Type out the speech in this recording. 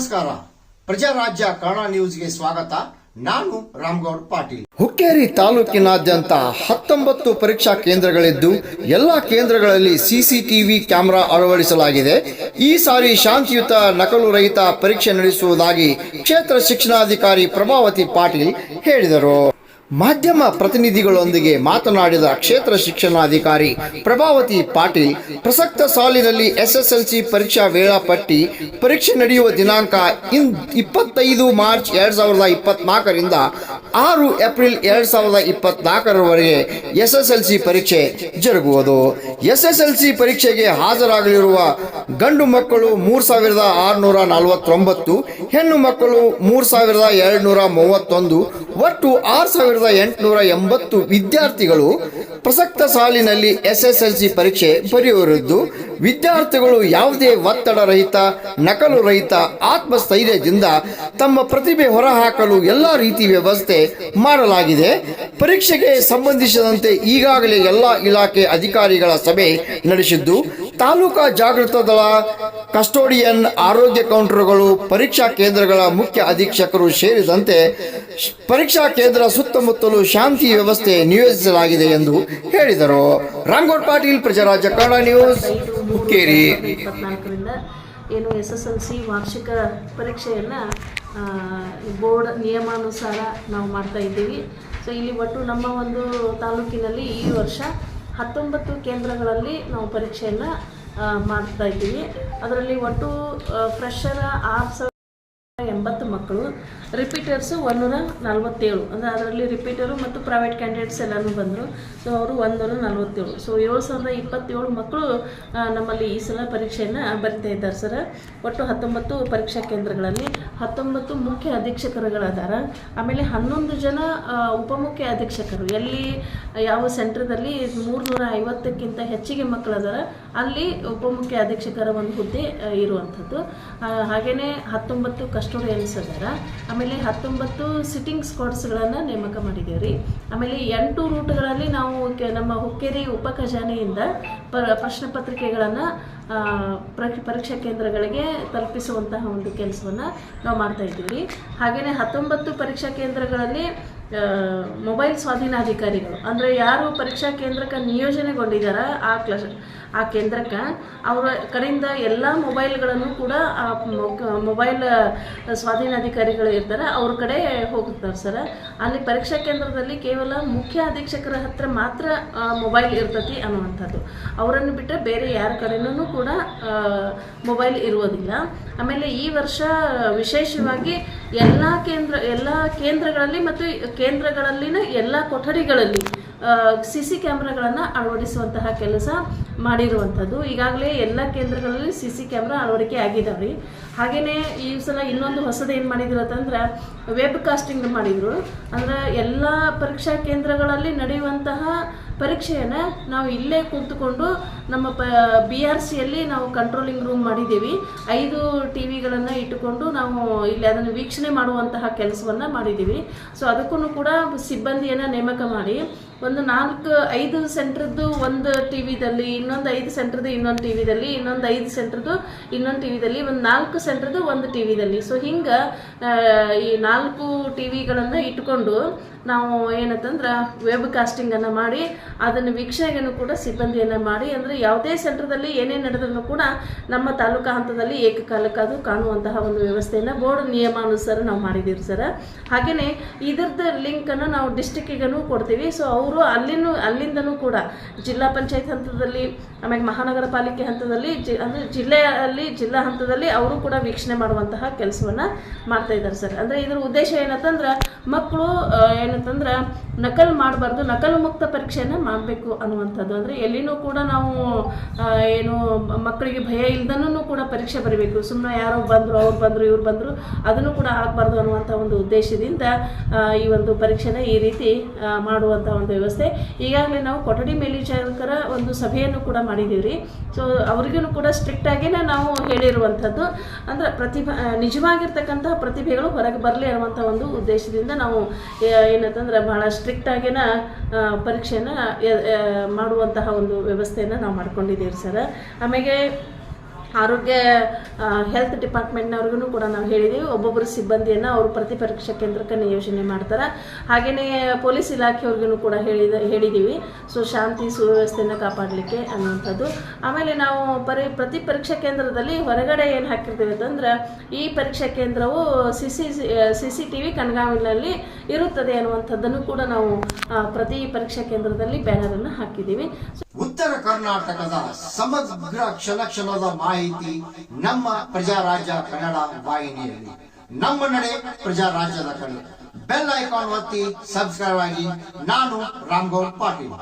ನಮಸ್ಕಾರ. ಪ್ರಜಾರಾಜ್ಯ ಕನ್ನಡ ನ್ಯೂಸ್ಗೆ ಸ್ವಾಗತ. ನಾನು ರಾಮ್ಗೌಡ್ ಪಾಟೀಲ್. ಹುಕ್ಕೇರಿ ತಾಲೂಕಿನಾದ್ಯಂತ ಹತ್ತೊಂಬತ್ತು ಪರೀಕ್ಷಾ ಕೇಂದ್ರಗಳಿದ್ದು ಎಲ್ಲ ಕೇಂದ್ರಗಳಲ್ಲಿ ಸಿಸಿಟಿವಿ ಕ್ಯಾಮೆರಾ ಅಳವಡಿಸಲಾಗಿದೆ. ಈ ಸಾರಿ ಶಾಂತಿಯುತ ನಕಲು ರಹಿತ ಪರೀಕ್ಷೆ ನಡೆಸುವುದಾಗಿ ಕ್ಷೇತ್ರ ಶಿಕ್ಷಣಾಧಿಕಾರಿ ಪ್ರಭಾವತಿ ಪಾಟೀಲ್ ಹೇಳಿದರು. ಮಾಧ್ಯಮ ಪ್ರತಿನಿಧಿಗಳೊಂದಿಗೆ ಮಾತನಾಡಿದ ಕ್ಷೇತ್ರ ಶಿಕ್ಷಣಾಧಿಕಾರಿ ಪ್ರಭಾವತಿ ಪಾಟೀಲ್, ಪ್ರಸಕ್ತ ಸಾಲಿನಲ್ಲಿ ಎಸ್ಎಸ್ಎಲ್ಸಿ ಪರೀಕ್ಷಾ ವೇಳಾಪಟ್ಟಿ ಪರೀಕ್ಷೆ ನಡೆಯುವ ದಿನಾಂಕ ಇನ್ ಇಪ್ಪತ್ತೈದು ಮಾರ್ಚ್ ಎರಡ್ ಸಾವಿರದ ಇಪ್ಪತ್ನಾಲ್ಕರಿಂದ ಆರು ಏಪ್ರಿಲ್ ಎರಡ್ ಸಾವಿರದ ಇಪ್ಪತ್ನಾಲ್ಕರವರೆಗೆ ಎಸ್ಎಸ್ಎಲ್ಸಿ ಪರೀಕ್ಷೆ ಜರುಗುವುದು. ಎಸ್ಎಸ್ಎಲ್ಸಿ ಪರೀಕ್ಷೆಗೆ ಹಾಜರಾಗಲಿರುವ ಗಂಡು ಮಕ್ಕಳು ಮೂರು ಸಾವಿರದ ಆರುನೂರ ನಲವತ್ತೊಂಬತ್ತು, ಹೆಣ್ಣು ಮಕ್ಕಳು ಮೂರು ಸಾವಿರದ ಎರಡುನೂರ ಮೂವತ್ತೊಂದು, ಒಟ್ಟು ಆರು ಸಾವಿರದ ಎಂಟುನೂರ ಎಂಬತ್ತು ವಿದ್ಯಾರ್ಥಿಗಳು ಪ್ರಸಕ್ತ ಸಾಲಿನಲ್ಲಿ ಎಸ್ಎಸ್ಎಲ್ಸಿ ಪರೀಕ್ಷೆ ಬರೆಯುವರಿದ್ದು ವಿದ್ಯಾರ್ಥಿಗಳು ಯಾವುದೇ ಒತ್ತಡ ರಹಿತ, ನಕಲು ರಹಿತ ಆತ್ಮಸ್ಥೈರ್ಯದಿಂದ ತಮ್ಮ ಪ್ರತಿಭೆ ಹೊರಹಾಕಲು ಎಲ್ಲ ರೀತಿ ವ್ಯವಸ್ಥೆ ಮಾಡಲಾಗಿದೆ. ಪರೀಕ್ಷೆಗೆ ಸಂಬಂಧಿಸಿದಂತೆ ಈಗಾಗಲೇ ಎಲ್ಲ ಇಲಾಖೆ ಅಧಿಕಾರಿಗಳ ಸಭೆ ನಡೆಸಿದ್ದು ತಾಲೂಕಾ ಜಾಗೃತ ದಳ, ಕಸ್ಟೋಡಿಯನ್ ಆರೋಗ್ಯ ಕೌಂಟರ್ಗಳು, ಪರೀಕ್ಷಾ ಕೇಂದ್ರಗಳ ಮುಖ್ಯ ಅಧೀಕ್ಷಕರು ಸೇರಿದಂತೆ ಪರೀಕ್ಷಾ ಕೇಂದ್ರ ಸುತ್ತಮುತ್ತಲು ಶಾಂತಿ ವ್ಯವಸ್ಥೆ ನಿಯೋಜಿಸಲಾಗಿದೆ ಎಂದು ಹೇಳಿದರು. ರಾಮ್ಗೌಡ್ ಪಾಟೀಲ್, ಪ್ರಜಾರಾಜ್ಯ ಕನ್ನಡ ನ್ಯೂಸ್, ಹುಕ್ಕೇರಿ. ಏನು ಎಸ್ ಎಸ್ ಎಲ್ ಸಿ ವಾರ್ಷಿಕ ಪರೀಕ್ಷೆಯನ್ನು ಬೋರ್ಡ್ ನಿಯಮಾನುಸಾರ ನಾವು ಮಾಡ್ತಾ ಇದ್ದೀವಿ. ಸೊ, ಇಲ್ಲಿ ಒಟ್ಟು ನಮ್ಮ ಒಂದು ತಾಲೂಕಿನಲ್ಲಿ ಈ ವರ್ಷ ಹತ್ತೊಂಬತ್ತು ಕೇಂದ್ರಗಳಲ್ಲಿ ನಾವು ಪರೀಕ್ಷೆಯನ್ನು ಮಾಡ್ತಾ ಇದ್ದೀವಿ. ಅದರಲ್ಲಿ ಒಟ್ಟು ಫ್ರೆಶರ ಆರು ಸಾವಿರ ಎಂಬತ್ತು ಮಕ್ಕಳು. ರಿಪೀಟರ್ಸು ಒಂದೂರ ನಲ್ವತ್ತೇಳು ಅಂದರೆ ಅದರಲ್ಲಿ ರಿಪೀಟರು ಮತ್ತು ಪ್ರೈವೇಟ್ ಕ್ಯಾಂಡಿಡೇಟ್ಸ್ ಎಲ್ಲರೂ ಬಂದರು. ಸೊ ಅವರು ಒಂದೂರ ನಲ್ವತ್ತೇಳು ಸೊ ಏಳು ಸಾವಿರದ ಇಪ್ಪತ್ತೇಳು ಮಕ್ಕಳು ನಮ್ಮಲ್ಲಿ ಈ ಸಲ ಪರೀಕ್ಷೆಯನ್ನು ಬರಿತಾ ಇದ್ದಾರೆ ಸರ್. ಒಟ್ಟು ಹತ್ತೊಂಬತ್ತು ಪರೀಕ್ಷಾ ಕೇಂದ್ರಗಳಲ್ಲಿ ಹತ್ತೊಂಬತ್ತು ಮುಖ್ಯ ಅಧೀಕ್ಷಕರುಗಳದಾರ. ಆಮೇಲೆ ಹನ್ನೊಂದು ಜನ ಉಪಮುಖ್ಯ ಅಧೀಕ್ಷಕರು. ಎಲ್ಲಿ, ಯಾವ ಸೆಂಟ್ರದಲ್ಲಿ ಮೂರ್ನೂರ ಐವತ್ತಕ್ಕಿಂತ ಹೆಚ್ಚಿಗೆ ಮಕ್ಕಳು ಅದಾರ ಅಲ್ಲಿ ಉಪಮುಖ್ಯ ಅಧೀಕ್ಷಕರ ಒಂದು ಹುದ್ದೆ ಇರುವಂಥದ್ದು. ಹಾಗೆಯೇ ಹತ್ತೊಂಬತ್ತು ಕಸ್ಟೋಡಿಯನ್ಸ್ ಅದಾರ. ಆಮೇಲೆ ಹತ್ತೊಂಬತ್ತು ಸಿಟ್ಟಿಂಗ್ ಸ್ಕ್ವಾಡ್ಸ್ಗಳನ್ನು ನೇಮಕ ಮಾಡಿದ್ದೇವೆ ರೀ ಆಮೇಲೆ ಎಂಟು ರೂಟ್ಗಳಲ್ಲಿ ನಾವು ನಮ್ಮ ಹುಕ್ಕೇರಿ ಉಪ ಖಜಾನೆಯಿಂದ ಪ್ರಶ್ನೆ ಪತ್ರಿಕೆಗಳನ್ನು ಪರೀಕ್ಷಾ ಕೇಂದ್ರಗಳಿಗೆ ತಲುಪಿಸುವಂತಹ ಒಂದು ಕೆಲಸವನ್ನು ನಾವು ಮಾಡ್ತಾ ಇದ್ದೀವಿ ಹಾಗೆಯೇ ಹತ್ತೊಂಬತ್ತು ಪರೀಕ್ಷಾ ಕೇಂದ್ರಗಳಲ್ಲಿ ಮೊಬೈಲ್ ಸ್ವಾಧೀನಾಧಿಕಾರಿಗಳು. ಅಂದರೆ ಯಾರು ಪರೀಕ್ಷಾ ಕೇಂದ್ರಕ್ಕೆ ನಿಯೋಜನೆಗೊಂಡಿದ್ದಾರ, ಆ ಕ್ಲಸ್, ಆ ಕೇಂದ್ರಕ್ಕೆ, ಅವರ ಕಡೆಯಿಂದ ಎಲ್ಲ ಮೊಬೈಲ್ಗಳನ್ನು ಕೂಡ ಆ ಮೊಬೈಲ್ ಸ್ವಾಧೀನಾಧಿಕಾರಿಗಳು ಇರ್ತಾರೆ, ಅವ್ರ ಕಡೆ ಹೋಗುತ್ತಾರೆ ಸರ್. ಅಲ್ಲಿ ಪರೀಕ್ಷಾ ಕೇಂದ್ರದಲ್ಲಿ ಕೇವಲ ಮುಖ್ಯ ಅಧೀಕ್ಷಕರ ಹತ್ರ ಮಾತ್ರ ಮೊಬೈಲ್ ಇರ್ತತಿ ಅನ್ನುವಂಥದ್ದು. ಅವರನ್ನು ಬಿಟ್ಟರೆ ಬೇರೆ ಯಾರ ಕಡೆನೂ ಕೂಡ ಮೊಬೈಲ್ ಇರುವುದಿಲ್ಲ. ಆಮೇಲೆ ಈ ವರ್ಷ ವಿಶೇಷವಾಗಿ ಎಲ್ಲ ಕೇಂದ್ರ ಎಲ್ಲ ಕೇಂದ್ರಗಳಲ್ಲಿ ಮತ್ತು ಕೇಂದ್ರಗಳಲ್ಲಿನ ಎಲ್ಲ ಕೊಠಡಿಗಳಲ್ಲಿ ಸಿ ಸಿ ಕ್ಯಾಮ್ರಾಗಳನ್ನು ಅಳವಡಿಸುವಂತಹ ಕೆಲಸ ಮಾಡಿರುವಂಥದ್ದು. ಈಗಾಗಲೇ ಎಲ್ಲ ಕೇಂದ್ರಗಳಲ್ಲಿ ಸಿ ಸಿ ಕ್ಯಾಮ್ರಾ ಅಳವಡಿಕೆ ಆಗಿದ್ದಾವೆ ರೀ ಹಾಗೆಯೇ ಈ ಸಲ ಇನ್ನೊಂದು ಹೊಸದು ಏನು ಮಾಡಿದ್ರು ಅಂತಂದ್ರೆ ವೆಬ್ ಕಾಸ್ಟಿಂಗ್ ಮಾಡಿದರು. ಅಂದ್ರೆ ಎಲ್ಲ ಪರೀಕ್ಷಾ ಕೇಂದ್ರಗಳಲ್ಲಿ ನಡೆಯುವಂತಹ ಪರೀಕ್ಷೆಯನ್ನು ನಾವು ಇಲ್ಲೇ ಕೂತ್ಕೊಂಡು ನಮ್ಮ ಪ ಬಿ ಆರ್ ಸಿಯಲ್ಲಿ ನಾವು ಕಂಟ್ರೋಲಿಂಗ್ ರೂಮ್ ಮಾಡಿದ್ದೀವಿ. ಐದು ಟಿ ವಿಗಳನ್ನು ಇಟ್ಟುಕೊಂಡು ನಾವು ಇಲ್ಲಿ ಅದನ್ನು ವೀಕ್ಷಣೆ ಮಾಡುವಂತಹ ಕೆಲಸವನ್ನು ಮಾಡಿದ್ದೀವಿ. ಸೊ ಅದಕ್ಕೂ ಕೂಡ ಸಿಬ್ಬಂದಿಯನ್ನು ನೇಮಕ ಮಾಡಿ. ಒಂದು ನಾಲ್ಕು, ಐದು ಸೆಂಟ್ರದ್ದು ಒಂದು ಟಿ ವಿದಲ್ಲಿ ಇನ್ನೊಂದು ಐದು ಸೆಂಟ್ರದ್ದು ಇನ್ನೊಂದು ಟಿ ವಿದಲ್ಲಿ ಇನ್ನೊಂದು ಐದು ಸೆಂಟ್ರದ್ದು ಇನ್ನೊಂದು ಟಿ ವಿದಲ್ಲಿ ಒಂದು ನಾಲ್ಕು ಸೆಂಟ್ರದ್ದು ಒಂದು ಟಿ ವಿದಲ್ಲಿ ಸೊ ಹಿಂಗೆ ಈ ನಾಲ್ಕು ಟಿ ವಿಗಳನ್ನು ಇಟ್ಕೊಂಡು ನಾವು ಏನಂತಂದ್ರೆ ವೆಬ್ ಕಾಸ್ಟಿಂಗನ್ನು ಮಾಡಿ, ಅದನ್ನು ವೀಕ್ಷಣೆಯನ್ನು ಕೂಡ ಸಿಬ್ಬಂದಿಯನ್ನು ಮಾಡಿ, ಅಂದರೆ ಯಾವುದೇ ಸೆಂಟ್ರದಲ್ಲಿ ಏನೇ ನಡೆದ್ರೂ ಕೂಡ ನಮ್ಮ ತಾಲೂಕಾ ಹಂತದಲ್ಲಿ ಏಕಕಾಲಕ್ಕೆ ಅದು ಕಾಣುವಂತಹ ಒಂದು ವ್ಯವಸ್ಥೆಯನ್ನು ಬೋರ್ಡ್ ನಿಯಮಾನುಸಾರ ನಾವು ಮಾಡಿದ್ದೀವಿ ಸರ್. ಹಾಗೆಯೇ ಇದರದ್ದು ಲಿಂಕನ್ನು ನಾವು ಡಿಸ್ಟಿಕ್ಕಿಗೂ ಕೊಡ್ತೀವಿ. ಸೊ ಅವರು ಅಲ್ಲಿನೂ, ಅಲ್ಲಿಂದನೂ ಕೂಡ ಜಿಲ್ಲಾ ಪಂಚಾಯತ್ ಹಂತದಲ್ಲಿ, ಆಮೇಲೆ ಮಹಾನಗರ ಪಾಲಿಕೆ ಹಂತದಲ್ಲಿ, ಜಿ, ಅಂದರೆ ಜಿಲ್ಲೆಯಲ್ಲಿ, ಜಿಲ್ಲಾ ಹಂತದಲ್ಲಿ ಅವರು ಕೂಡ ವೀಕ್ಷಣೆ ಮಾಡುವಂತಹ ಕೆಲಸವನ್ನು ಮಾಡ್ತಾ ಇದ್ದಾರೆ ಸರ್. ಅಂದರೆ ಇದರ ಉದ್ದೇಶ ಏನಂತಂದ್ರೆ ಮಕ್ಕಳು ಏನಂತಂದ್ರೆ ನಕಲು ಮಾಡಬಾರ್ದು, ನಕಲು ಮುಕ್ತ ಪರೀಕ್ಷೆಯನ್ನು ಮಾಡಬೇಕು ಅನ್ನುವಂಥದ್ದು. ಅಂದರೆ ಎಲ್ಲಿನೂ ಕೂಡ ನಾವು ಏನು ಮಕ್ಕಳಿಗೆ ಭಯ ಇಲ್ದನೂ ಕೂಡ ಪರೀಕ್ಷೆ ಬರಬೇಕು. ಸುಮ್ಮನೆ ಯಾರೋ ಬಂದರು, ಅವ್ರು ಬಂದರು, ಇವ್ರು ಬಂದರು, ಅದನ್ನು ಕೂಡ ಆಗಬಾರ್ದು ಅನ್ನುವಂಥ ಒಂದು ಉದ್ದೇಶದಿಂದ ಈ ಒಂದು ಪರೀಕ್ಷೆನ ಈ ರೀತಿ ಮಾಡುವಂಥ ಒಂದು ವ್ಯವಸ್ಥೆ. ಈಗಾಗಲೇ ನಾವು ಕೊಠಡಿ ಮೇಲ್ವಿಚಾರಕರ ಒಂದು ಸಭೆಯನ್ನು ಕೂಡ ಮಾಡಿದ್ದೀವಿ ರೀ ಸೊ ಅವ್ರಿಗೂ ಕೂಡ ಸ್ಟ್ರಿಕ್ಟಾಗಿನೇ ನಾವು ಹೇಳಿರುವಂಥದ್ದು. ಅಂದರೆ ಪ್ರತಿಭಾ ನಿಜವಾಗಿರ್ತಕ್ಕಂಥ ಪ್ರತಿಭೆಗಳು ಹೊರಗೆ ಬರಲಿ ಅನ್ನುವಂಥ ಒಂದು ಉದ್ದೇಶದಿಂದ ನಾವು ಏನಂತಂದ್ರೆ ಭಾಳ ಸ್ಟ್ರಿಕ್ಟಾಗಿನ ಪರೀಕ್ಷೆಯನ್ನು ಮಾಡುವಂತಹ ಒಂದು ವ್ಯವಸ್ಥೆಯನ್ನು ನಾವು ಮಾಡ್ಕೊಂಡಿದ್ದೀವಿ ಸರ್. ಆಮೇಲೆ ಆರೋಗ್ಯ ಹೆಲ್ತ್ ಡಿಪಾರ್ಟ್ಮೆಂಟ್ನವ್ರಿಗೂ ಕೂಡ ನಾವು ಹೇಳಿದ್ದೀವಿ ಒಬ್ಬೊಬ್ಬರು ಸಿಬ್ಬಂದಿಯನ್ನು ಅವರು ಪ್ರತಿ ಪರೀಕ್ಷಾ ಕೇಂದ್ರಕ್ಕೆ ನಿಯೋಜನೆ ಮಾಡ್ತಾರೆ. ಹಾಗೆಯೇ ಪೊಲೀಸ್ ಇಲಾಖೆಯವ್ರಿಗೂ ಕೂಡ ಹೇಳಿದ ಹೇಳಿದ್ದೀವಿ ಸೊ, ಶಾಂತಿ, ಸುವ್ಯವಸ್ಥೆಯನ್ನು ಕಾಪಾಡಲಿಕ್ಕೆ ಅನ್ನುವಂಥದ್ದು. ಆಮೇಲೆ ನಾವು ಪರಿ, ಪ್ರತಿ ಪರೀಕ್ಷಾ ಕೇಂದ್ರದಲ್ಲಿ ಹೊರಗಡೆ ಏನು ಹಾಕಿರ್ತೀವಿ ಅಂತಂದ್ರೆ, ಈ ಪರೀಕ್ಷಾ ಕೇಂದ್ರವು C C C C T V ಕಣ್ಗಾವಲಿನಲ್ಲಿ ಇರುತ್ತದೆ ಅನ್ನುವಂಥದ್ದನ್ನು ಕೂಡ ನಾವು ಪ್ರತಿ ಪರೀಕ್ಷಾ ಕೇಂದ್ರದಲ್ಲಿ ಬ್ಯಾನರನ್ನು ಹಾಕಿದ್ದೀವಿ ಉತ್ತರ ಕರ್ನಾಟಕದ ಸಮಗ್ರ ಕ್ಷಣ ಕ್ಷಣದ ಮಾಹಿತಿ ನಮ್ಮ ಪ್ರಜಾರಾಜ್ಯ ಕನ್ನಡ ವಾಹಿನಿಯಲ್ಲಿ. ನಮ್ಮ ನಡೆ ಪ್ರಜಾರಾಜ್ಯದ ಕಡೆ. ಬೆಲ್ ಐಕಾನ್ ಒತ್ತಿ ಸಬ್ಸ್ಕ್ರೈಬ್ ಆಗಿ ನಾನು ರಾಮ್ಗೌಡ್ ಪಾಟೀಲ್.